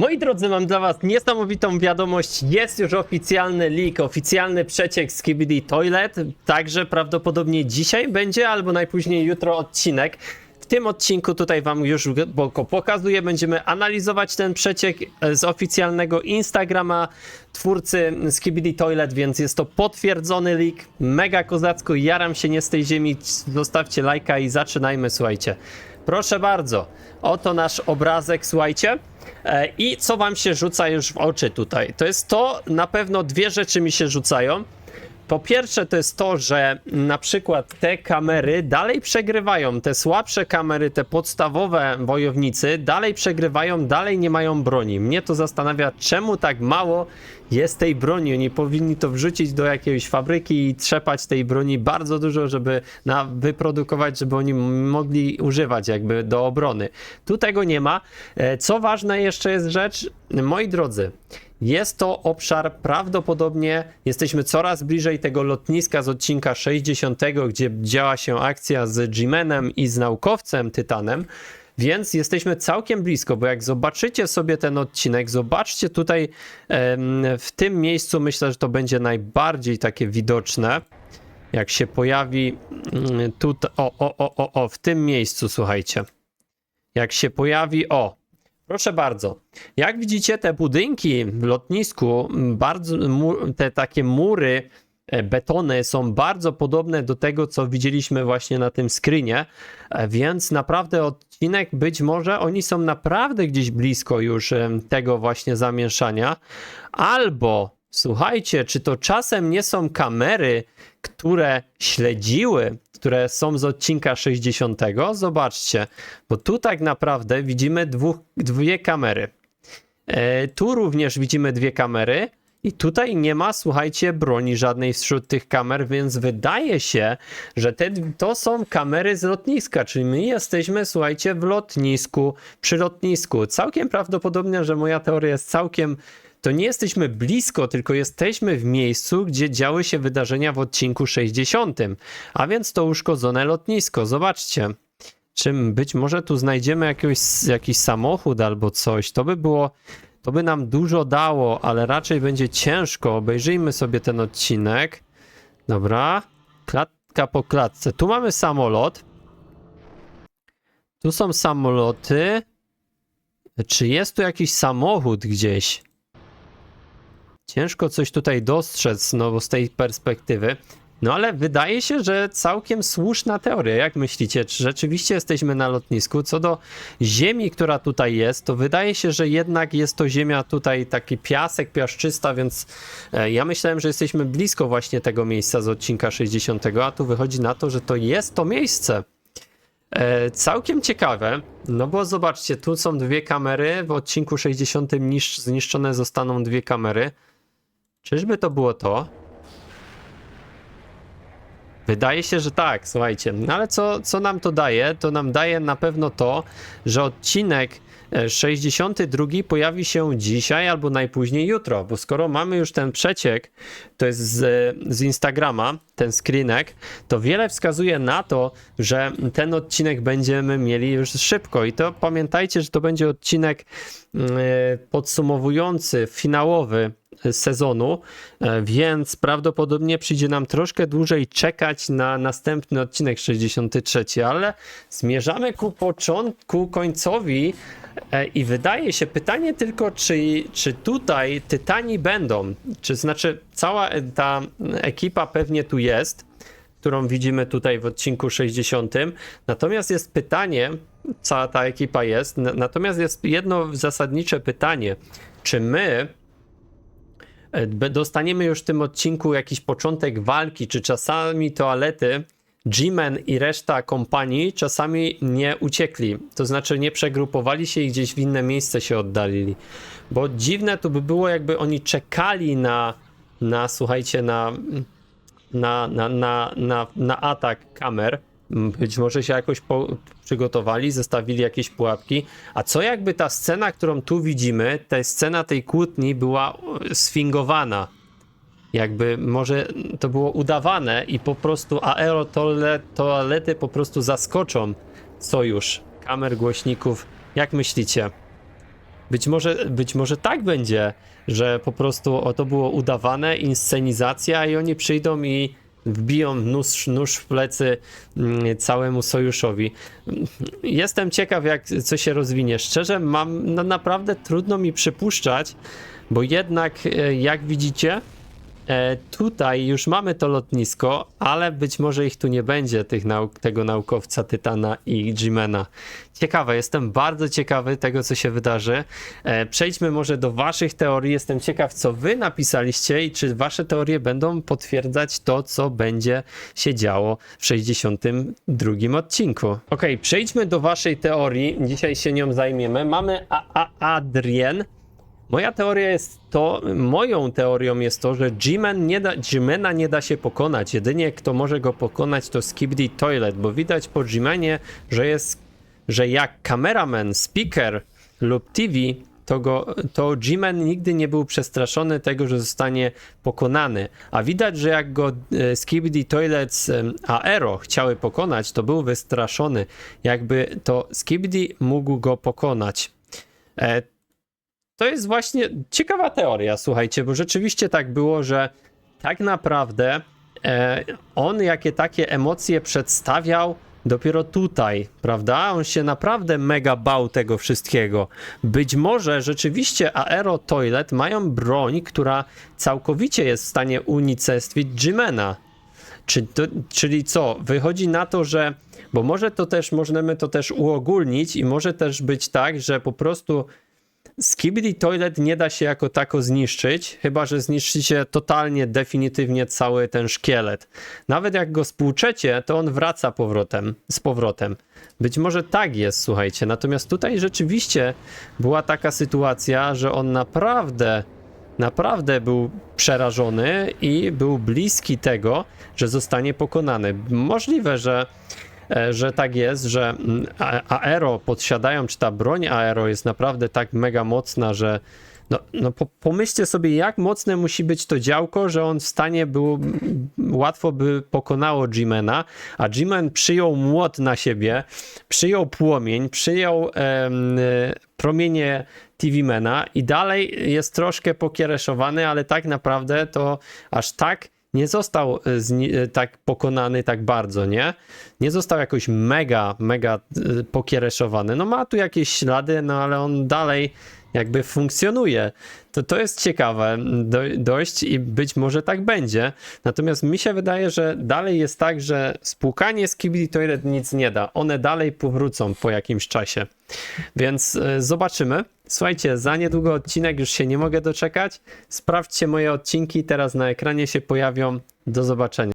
Moi drodzy, mam dla was niesamowitą wiadomość. Jest już oficjalny leak, oficjalny przeciek z KBD Toilet. Także prawdopodobnie dzisiaj będzie, albo najpóźniej jutro odcinek. W tym odcinku tutaj wam już go pokazuję. Będziemy analizować ten przeciek z oficjalnego Instagrama twórcy Skibidi Toilet, więc jest to potwierdzony leak. Mega kozacko, jaram się nie z tej ziemi. Zostawcie lajka i zaczynajmy, słuchajcie. Proszę bardzo, oto nasz obrazek, słuchajcie. E, I co wam się rzuca już w oczy tutaj? To jest to, na pewno dwie rzeczy mi się rzucają. Po pierwsze, to jest to, że na przykład te kamery dalej przegrywają. Te słabsze kamery, te podstawowe wojownicy dalej przegrywają, dalej nie mają broni. Mnie to zastanawia, czemu tak mało jest tej broni. Oni powinni to wrzucić do jakiejś fabryki i trzepać tej broni bardzo dużo, żeby na, wyprodukować, żeby oni mogli używać jakby do obrony. Tu tego nie ma. E, Co ważne jeszcze jest rzecz, moi drodzy, jest to obszar prawdopodobnie, jesteśmy coraz bliżej tego lotniska z odcinka 60, gdzie działa się akcja z G-Manem i z naukowcem Tytanem. Więc jesteśmy całkiem blisko, bo jak zobaczycie sobie ten odcinek, zobaczcie tutaj w tym miejscu, myślę, że to będzie najbardziej takie widoczne. Jak się pojawi mm, tutaj, o, o, o, o, o, w tym miejscu, słuchajcie. Jak się pojawi, o, Proszę bardzo. Jak widzicie, te budynki w lotnisku, bardzo, te takie mury, e, betony są bardzo podobne do tego, co widzieliśmy właśnie na tym screenie, e, więc naprawdę odcinek, być może oni są naprawdę gdzieś blisko już em, tego właśnie zamieszania, albo słuchajcie, czy to czasem nie są kamery, które śledziły, które są z odcinka 60. Zobaczcie, bo tu tak naprawdę widzimy dwóch, dwie kamery. E, tu również widzimy dwie kamery. I tutaj nie ma, słuchajcie, broni żadnej wśród tych kamer, więc wydaje się, że te, to są kamery z lotniska, czyli my jesteśmy, słuchajcie, w lotnisku, przy lotnisku. Całkiem prawdopodobne, że moja teoria jest całkiem to nie jesteśmy blisko, tylko jesteśmy w miejscu, gdzie działy się wydarzenia w odcinku 60. A więc to uszkodzone lotnisko. Zobaczcie. Czym być może tu znajdziemy jakiegoś, jakiś samochód albo coś. To by było. To by nam dużo dało, ale raczej będzie ciężko. Obejrzyjmy sobie ten odcinek. Dobra. Klatka po klatce. Tu mamy samolot. Tu są samoloty. Czy jest tu jakiś samochód gdzieś? Ciężko coś tutaj dostrzec, no bo z tej perspektywy. No ale wydaje się, że całkiem słuszna teoria. Jak myślicie, czy rzeczywiście jesteśmy na lotnisku? Co do ziemi, która tutaj jest, to wydaje się, że jednak jest to ziemia tutaj taki piasek, piaszczysta, więc e, ja myślałem, że jesteśmy blisko właśnie tego miejsca z odcinka 60, a tu wychodzi na to, że to jest to miejsce. E, całkiem ciekawe, no bo zobaczcie, tu są dwie kamery, w odcinku 60 nisz, zniszczone zostaną dwie kamery. Czyżby to było to? Wydaje się, że tak, słuchajcie. No ale co, co nam to daje? To nam daje na pewno to, że odcinek e, 62 pojawi się dzisiaj albo najpóźniej jutro, bo skoro mamy już ten przeciek, to jest z, z Instagrama, ten screenek, to wiele wskazuje na to, że ten odcinek będziemy mieli już szybko i to pamiętajcie, że to będzie odcinek e, podsumowujący, finałowy sezonu, e, więc prawdopodobnie przyjdzie nam troszkę dłużej czekać na następny odcinek 63, ale zmierzamy ku początku, końcowi e, i wydaje się, pytanie tylko, czy, czy tutaj Tytani będą, czy znaczy cała ta ekipa pewnie tu jest, którą widzimy tutaj w odcinku 60. Natomiast jest pytanie, cała ta ekipa jest, natomiast jest jedno zasadnicze pytanie, czy my dostaniemy już w tym odcinku jakiś początek walki, czy czasami toalety G-Men i reszta kompanii czasami nie uciekli, to znaczy nie przegrupowali się i gdzieś w inne miejsce się oddalili. Bo dziwne to by było, jakby oni czekali na, na słuchajcie, na, na, na, na, na, na atak kamer. Być może się jakoś przygotowali, zestawili jakieś pułapki. A co jakby ta scena, którą tu widzimy, ta scena tej kłótni była e, sfingowana? Jakby może to było udawane i po prostu aerotoalety po prostu zaskoczą sojusz kamer, głośników. Jak myślicie? Być może, być może tak będzie, że po prostu o, to było udawane, inscenizacja i oni przyjdą i wbiją nóż, nóż w plecy mm, całemu sojuszowi. Jestem ciekaw, jak co się rozwinie. Szczerze, mam no, naprawdę trudno mi przypuszczać, bo jednak, e, jak widzicie, tutaj już mamy to lotnisko, ale być może ich tu nie będzie, tych nauk tego naukowca Tytana i Jimena. Ciekawe, jestem bardzo ciekawy tego, co się wydarzy. E, przejdźmy może do waszych teorii. Jestem ciekaw, co wy napisaliście i czy wasze teorie będą potwierdzać to, co będzie się działo w 62 odcinku. Ok, przejdźmy do waszej teorii. Dzisiaj się nią zajmiemy. Mamy A -A Adrien. Moja teoria jest to, moją teorią jest to, że G-Man nie da, G-Mana nie da się pokonać. Jedynie kto może go pokonać to Skibidi Toilet, bo widać po G-Manie, że jest, że jak kameraman, speaker lub TV, to, go, to G-Man nigdy nie był przestraszony tego, że zostanie pokonany. A widać, że jak go e, Skibidi Toilets e, Aero chciały pokonać, to był wystraszony. Jakby to Skibidi mógł go pokonać. E, to jest właśnie ciekawa teoria, słuchajcie, bo rzeczywiście tak było, że tak naprawdę e, on jakie takie emocje przedstawiał dopiero tutaj, prawda? On się naprawdę mega bał tego wszystkiego. Być może rzeczywiście Aero Toilet mają broń, która całkowicie jest w stanie unicestwić Jimena. Czy to, czyli co? Wychodzi na to, że. Bo może to też, możemy to też uogólnić i może też być tak, że po prostu Skibidi Toilet nie da się jako tako zniszczyć, chyba że zniszczycie totalnie, definitywnie cały ten szkielet. Nawet jak go spłuczecie, to on wraca powrotem, z powrotem. Być może tak jest, słuchajcie. Natomiast tutaj rzeczywiście była taka sytuacja, że on naprawdę, naprawdę był przerażony i był bliski tego, że zostanie pokonany. Możliwe, że że tak jest, że mm, aero podsiadają, czy ta broń aero jest naprawdę tak mega mocna, że no, no po, pomyślcie sobie, jak mocne musi być to działko, że on w stanie był, m, łatwo by pokonało G-Mana, a G-Man przyjął młot na siebie, przyjął płomień, przyjął em, promienie TV-Mana i dalej jest troszkę pokiereszowany, ale tak naprawdę to aż tak nie został e, e, tak pokonany tak bardzo, nie? Nie został jakoś mega, mega e, pokiereszowany. No ma tu jakieś ślady, no ale on dalej jakby funkcjonuje. To, to jest ciekawe do, dość i być może tak będzie. Natomiast mi się wydaje, że dalej jest tak, że spłukanie z Kibli Toilet nic nie da. One dalej powrócą po jakimś czasie. Więc e, zobaczymy. Słuchajcie, za niedługo odcinek, już się nie mogę doczekać. Sprawdźcie moje odcinki, teraz na ekranie się pojawią. Do zobaczenia.